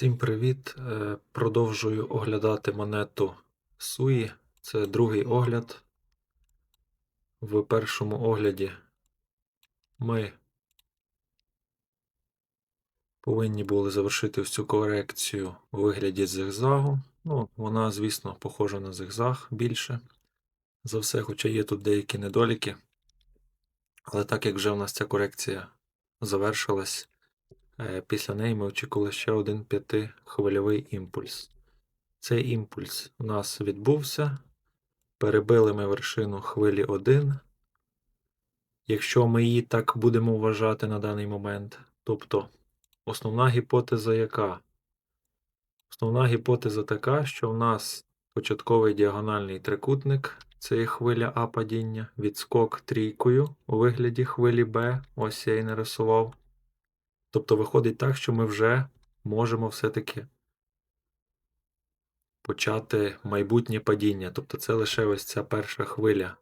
Всім привіт! Е, Продовжую оглядати монету Суї. Це другий огляд. В першому огляді ми повинні були завершити всю корекцію у вигляді зигзагу. Ну, вона, звісно, похожа на зигзаг більше. За все, хоча є тут деякі недоліки. Але так як вже в нас ця корекція завершилась, Після неї ми очікували ще один п'ятихвильовий імпульс. Цей імпульс у нас відбувся. Перебили ми вершину хвилі 1. Якщо ми її так будемо вважати на даний момент. Тобто, основна гіпотеза яка? Основна гіпотеза така, що в нас початковий діагональний трикутник, це є хвиля А падіння, відскок трійкою у вигляді хвилі Б. Ось я і нарисував. Тобто виходить так, що ми вже можемо все-таки почати майбутнє падіння. Тобто це лише ось ця перша хвиля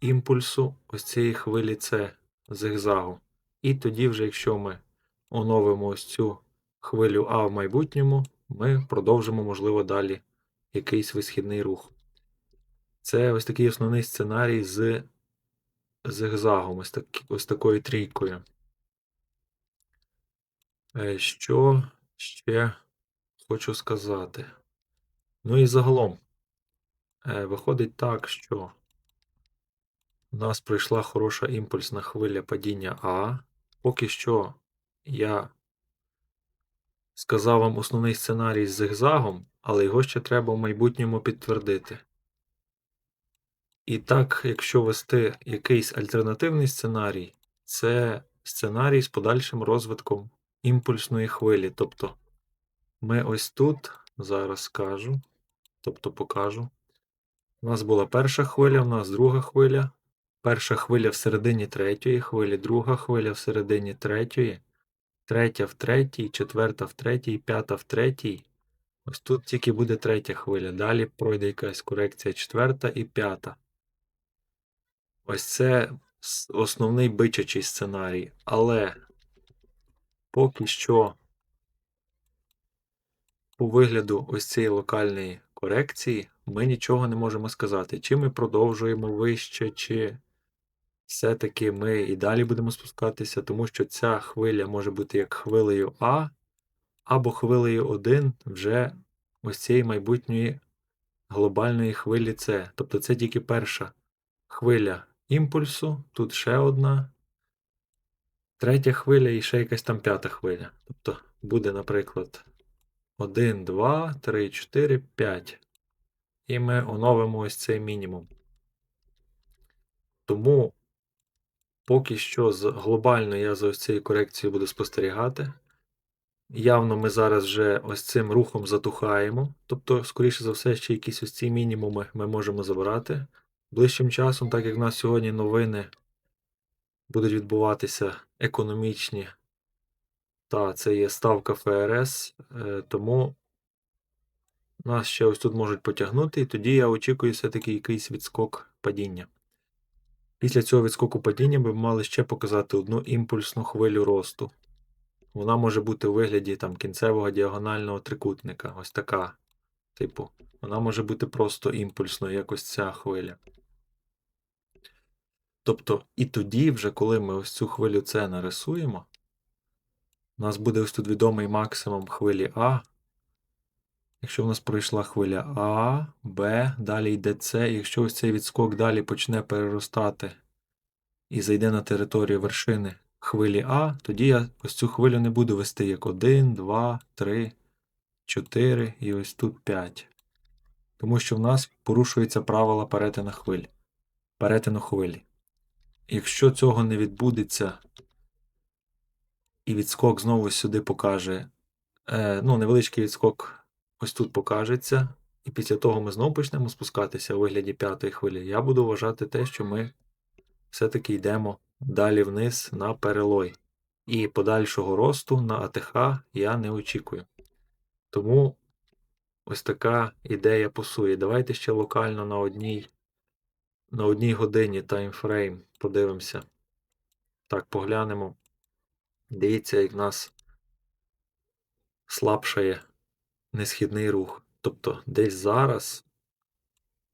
імпульсу, ось цієї хвилі С зигзагу. І тоді, вже, якщо ми оновимо ось цю хвилю А в майбутньому, ми продовжимо, можливо, далі якийсь висхідний рух. Це ось такий основний сценарій з зигзагом, ось, так, ось такою трійкою. Е, що ще хочу сказати? Ну і загалом, е, виходить так, що у нас прийшла хороша імпульсна хвиля падіння А. Поки що я сказав вам основний сценарій з зигзагом, але його ще треба в майбутньому підтвердити. І так, якщо вести якийсь альтернативний сценарій, це сценарій з подальшим розвитком імпульсної хвилі. Тобто ми ось тут, зараз скажу, тобто покажу. У нас була перша хвиля, у нас друга хвиля. Перша хвиля всередині третьої хвилі, друга хвиля всередині третьої, третя в третій, четверта в третій, п'ята в третій. Ось тут тільки буде третя хвиля. Далі пройде якась корекція четверта і п'ята. Ось це основний бичачий сценарій. Але Поки що по вигляду ось цієї локальної корекції ми нічого не можемо сказати, чи ми продовжуємо вище, чи все-таки ми і далі будемо спускатися, тому що ця хвиля може бути як хвилею А, або хвилею 1 вже ось цієї майбутньої глобальної хвилі С. Тобто це тільки перша хвиля імпульсу, тут ще одна, Третя хвиля і ще якась там п'ята хвиля. Тобто буде, наприклад, 1, 2, 3, 4, 5. І ми оновимо ось цей мінімум. Тому поки що глобально я за ось цією корекцією буду спостерігати. Явно ми зараз вже ось цим рухом затухаємо. Тобто, скоріше за все, ще якісь ось ці мінімуми ми можемо забирати. Ближчим часом, так як в нас сьогодні новини будуть відбуватися економічні. Та, це є ставка ФРС, е, тому нас ще ось тут можуть потягнути, і тоді я очікую все-таки якийсь відскок падіння. Після цього відскоку падіння ми б мали ще показати одну імпульсну хвилю росту. Вона може бути у вигляді там, кінцевого діагонального трикутника. Ось така. Типу, вона може бути просто імпульсною, як ось ця хвиля. Тобто, і тоді, вже коли ми ось цю хвилю С нарисуємо, у нас буде ось тут відомий максимум хвилі А. Якщо в нас пройшла хвиля А, Б, далі йде С, і якщо ось цей відскок далі почне переростати і зайде на територію вершини хвилі А, тоді я ось цю хвилю не буду вести як 1, 2, 3, 4 і ось тут 5. Тому що в нас порушуються правила перетину хвиль. Перетину хвилі. Якщо цього не відбудеться, і відскок знову сюди покаже, е, ну, невеличкий відскок ось тут покажеться, і після того ми знову почнемо спускатися у вигляді п'ятої хвилі, я буду вважати те, що ми все-таки йдемо далі вниз на перелой. І подальшого росту на АТХ я не очікую. Тому ось така ідея пасує. Давайте ще локально на одній на одній годині таймфрейм подивимося. Так, поглянемо. Дивіться, як в нас слабшає несхідний рух. Тобто десь зараз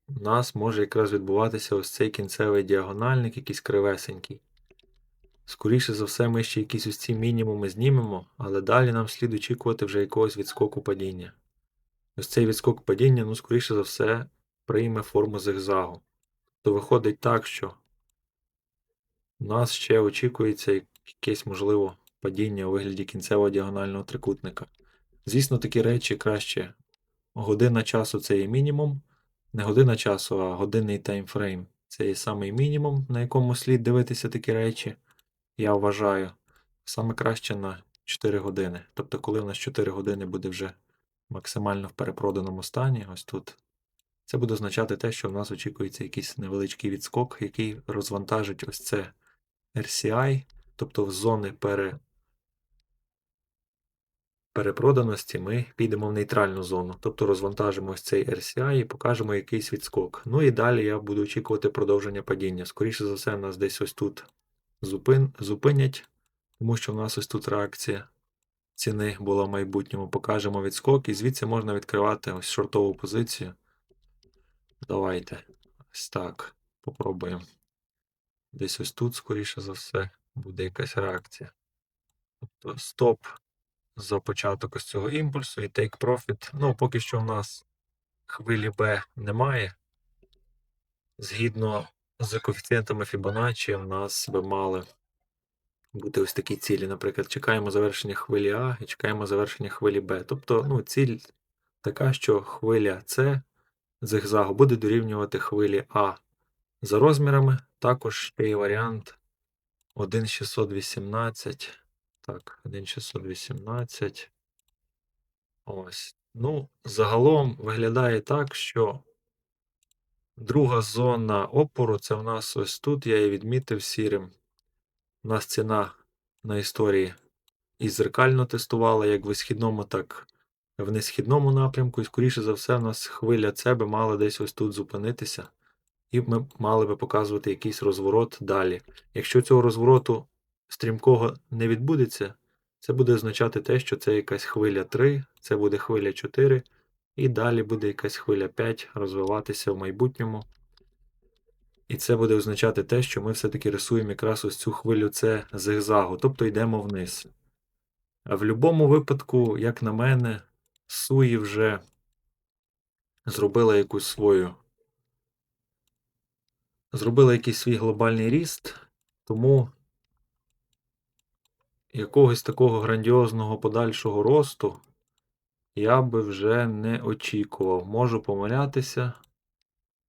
у нас може якраз відбуватися ось цей кінцевий діагональник, якийсь кривесенький. Скоріше за все, ми ще якісь ось ці мінімуми знімемо, але далі нам слід очікувати вже якогось відскоку падіння. Ось цей відскок падіння, ну, скоріше за все, прийме форму зигзагу. То виходить так, що нас ще очікується якесь, можливо, падіння у вигляді кінцевого діагонального трикутника. Звісно, такі речі краще. Година часу це є мінімум. Не година часу, а годинний таймфрейм. Це є самий мінімум, на якому слід дивитися такі речі. Я вважаю. Саме краще на 4 години. Тобто, коли у нас 4 години буде вже максимально в перепроданому стані, ось тут. Це буде означати те, що в нас очікується якийсь невеличкий відскок, який розвантажить ось це RCI, тобто в зони пере... перепроданості ми підемо в нейтральну зону, тобто розвантажимо ось цей RCI і покажемо якийсь відскок. Ну і далі я буду очікувати продовження падіння. Скоріше за все, нас десь ось тут зупин... зупинять, тому що в нас ось тут реакція ціни була в майбутньому. Покажемо відскок, і звідси можна відкривати ось шортову позицію. Давайте. Ось так. Попробуємо. Десь ось тут, скоріше за все, буде якась реакція. Тобто стоп за початок ось цього імпульсу і take profit. Ну, поки що в нас хвилі B немає. Згідно з коефіцієнтами Fibonacci, в нас би мали бути ось такі цілі. Наприклад, чекаємо завершення хвилі А і чекаємо завершення хвилі Б. Тобто, ну, ціль така, що хвиля С зигзагу буде дорівнювати хвилі А за розмірами. Також ще є варіант 1,618. Так, 1,618. Ось. Ну, загалом виглядає так, що друга зона опору це в нас ось тут. Я її відмітив сірим. У нас ціна на історії і зеркально тестувала як в висхідному, так в несхідному напрямку. І, скоріше за все, у нас хвиля С би мала десь ось тут зупинитися. І ми мали би показувати якийсь розворот далі. Якщо цього розвороту стрімкого не відбудеться, це буде означати те, що це якась хвиля 3, це буде хвиля 4, і далі буде якась хвиля 5 розвиватися в майбутньому. І це буде означати те, що ми все-таки рисуємо якраз ось цю хвилю С зигзагу, тобто йдемо вниз. А в будь-якому випадку, як на мене, Суї вже зробила якусь свою. Зробила якийсь свій глобальний ріст, тому якогось такого грандіозного подальшого росту я би вже не очікував. Можу помилятися.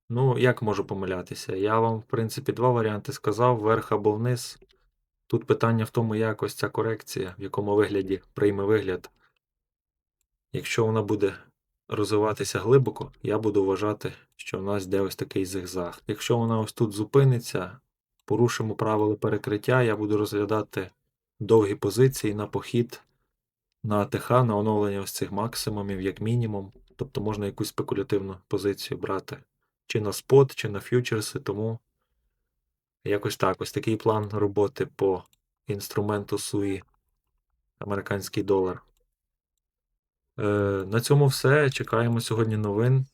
Ну, як можу помилятися? Я вам, в принципі, два варіанти сказав: вверх або вниз. Тут питання в тому, як ось ця корекція, в якому вигляді прийме вигляд. Якщо вона буде розвиватися глибоко, я буду вважати, що в нас йде ось такий зигзаг. Якщо вона ось тут зупиниться, порушимо правила перекриття, я буду розглядати довгі позиції на похід на АТХ, на оновлення ось цих максимумів, як мінімум. Тобто можна якусь спекулятивну позицію брати чи на спот, чи на ф'ючерси, тому якось так. Ось такий план роботи по інструменту SUI американський долар. Е, на цьому все. Чекаємо сьогодні новин.